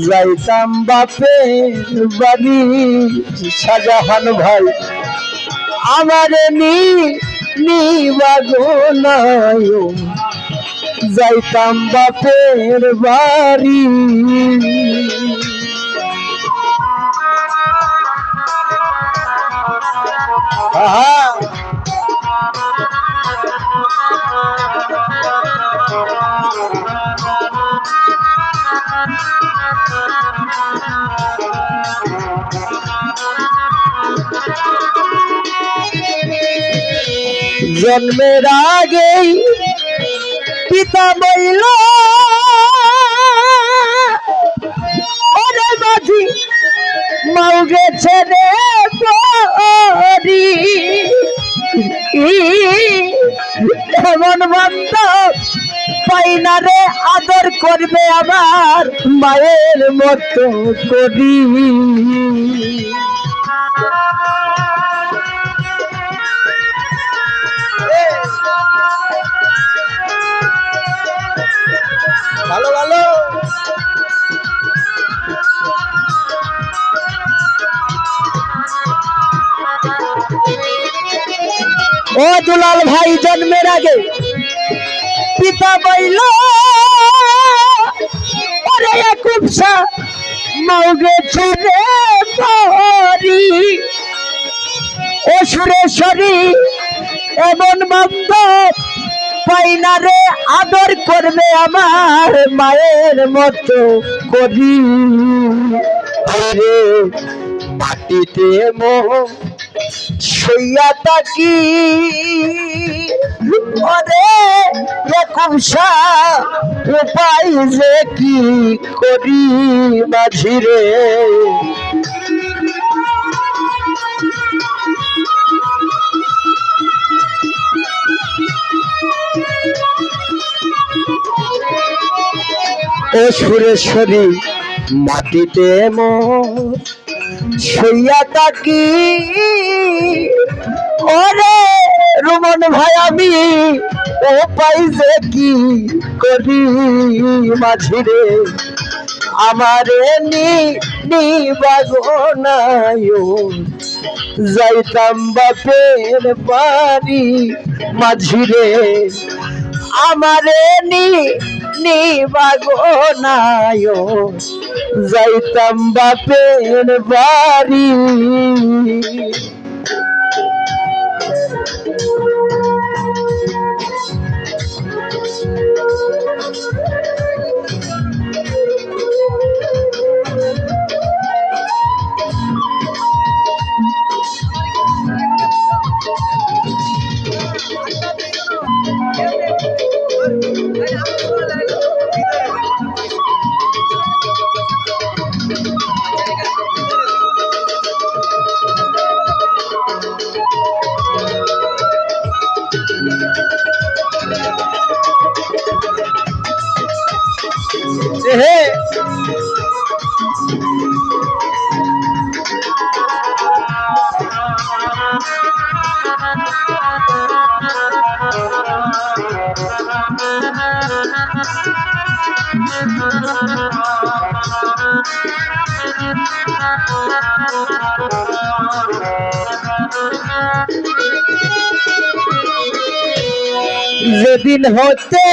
যাইতাম বাপে বাড়ি শাহজাহান ভাই। আমার নি যাইতাম বাপের বাড়ি। জন্মের আগেই পিতা বইল। ওরে মাঝি, মাও গেছে রে বরি এমন বন্ধ পাই না রে, আদর করবে আমার মায়ের মতো করি। ও দুলাল ভাই জন্মের আগে পিতা বইল ওরে কুপসা মাও গেছে রে পরি ও এমন বন্ধ পাই রে, আদর করবে আমার মায়ের মতো করি। রে মাটিতে মোহ সইয়া তাকি ওরে রকুমসা উপায় যে কি করি মাঝিরে ও সুরেশ্বরী, মাটিতে মোর সইয়া তাকি ওরে রুমন ভাই, আমি ও পাই যে কি করি মাঝিরে আমারে নি নি বাগনায় যাইতাম বাপের বাড়ি মাঝিরে আমারে নি নিবাগনায় যাইতাম বাপের বাড়ি যেদিন হতে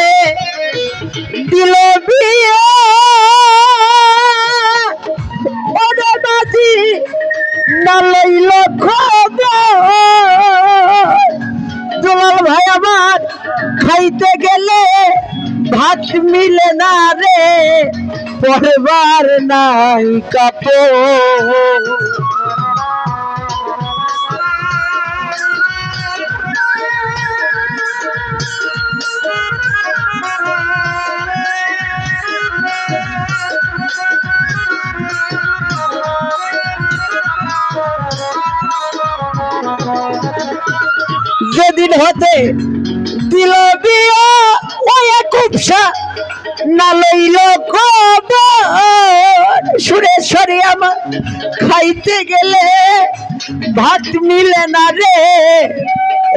দিল বিয়ে বাজি না লইল ভাই আমার খাইতে গেলে ভাত মিলে না রে। পরবার নাই কাপড়। যেদিন হতে দিল বিয়া ওই কুপসা না লইল খবর। সুরেশ্বরী আমার খাইতে গেলে ভাত মিলে না রে।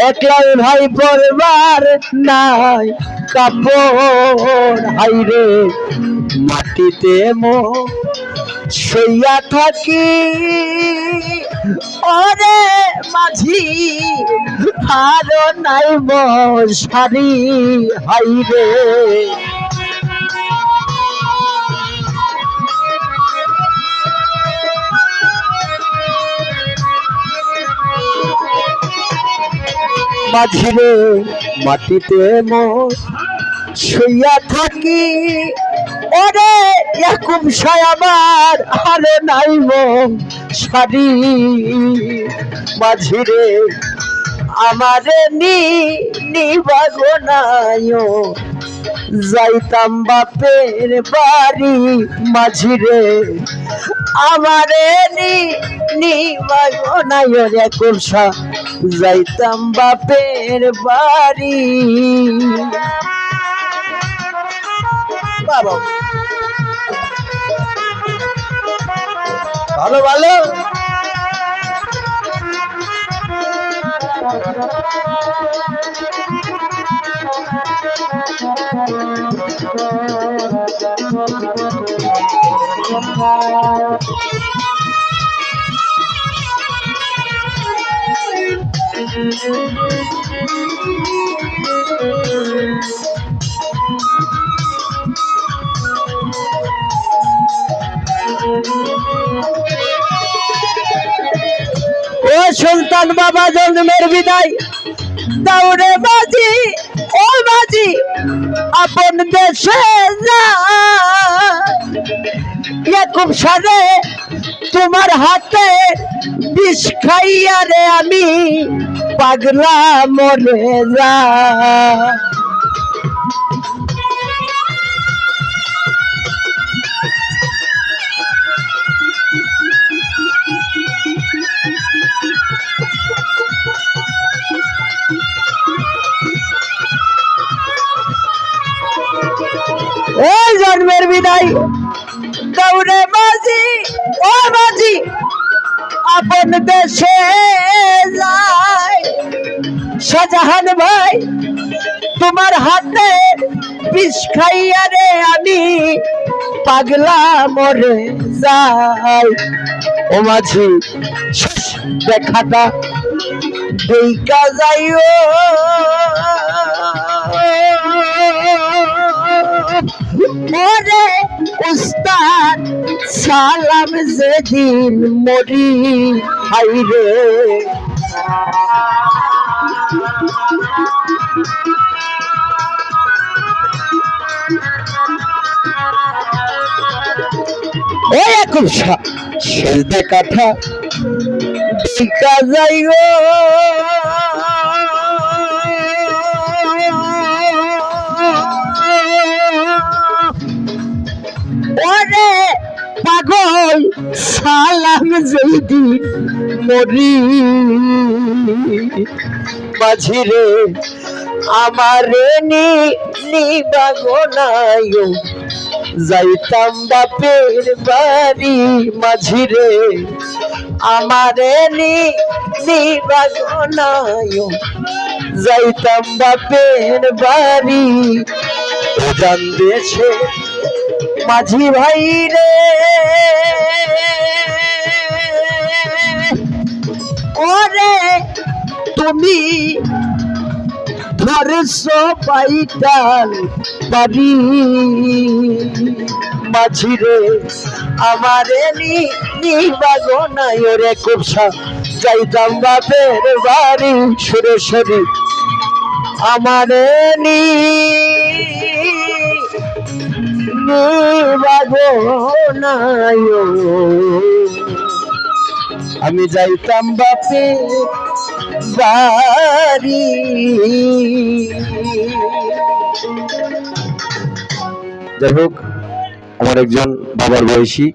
একলাই ভাই পরবার নাই, কাপড় হাই রে। মাটিতে মো সইয়া থাকি। ওরে মাঝি, আর নাই মশারি হাইরে মাঝিরে মাটিতে মোর শুইয়া থাকি। ওরে একুম আমার আরে নাই সারি মাঝিরে আমারে নি নিবাগো নাইও যাইতাম বাপের বাড়ি মাঝিরে। আমারে নি নিবাগো নাইও রে কুমসা যাইতাম বাপের বাড়ি। বাবা। ভালো ভালো। ও সুলতান বাবা জন্মের বিদায়। দৌড়ে বাজি। ও বাজি আপন দেশে যা খুব সারে তোমার হাতে বিষ খাইয়া আমি পাগলা মরে যা জন্মের বিদায় দৌড়ে বাজি, ও বাজি। আপন দেশে যায় শাহজাহান ভাই, তোমার হাতে বিষ খাইয়া রে আমি পাগলা মরে যাই। ও মাঝি দেখাটা দেখা যাইও। ওরে উস্তাদ সালাম যেদিন মরি। হাইরে ওই এখন শেষ দেখাটা দেখা যাইও ওরে পাগল, সালাম যেদিন মরি। মাঝিরে আমারে নি নিবাগো যাইতাম বাপের বাড়ি মাঝিরে আমারে নি নিবাগো নাইও যাইতাম বাপের বাড়ি মাঝি ভাই রে। ওরে, তুমি ধরেছ পাইটাল পারি মাঝি রে, আমারে নি নিবাগো নাই ওরে কুপসা যাইতাম বাপের বাড়ি সুরেশ্বরী আমারে নি। আমি যাইতাম বাপে বাড়ি। যাই হোক আমার একজন বাবার বয়সী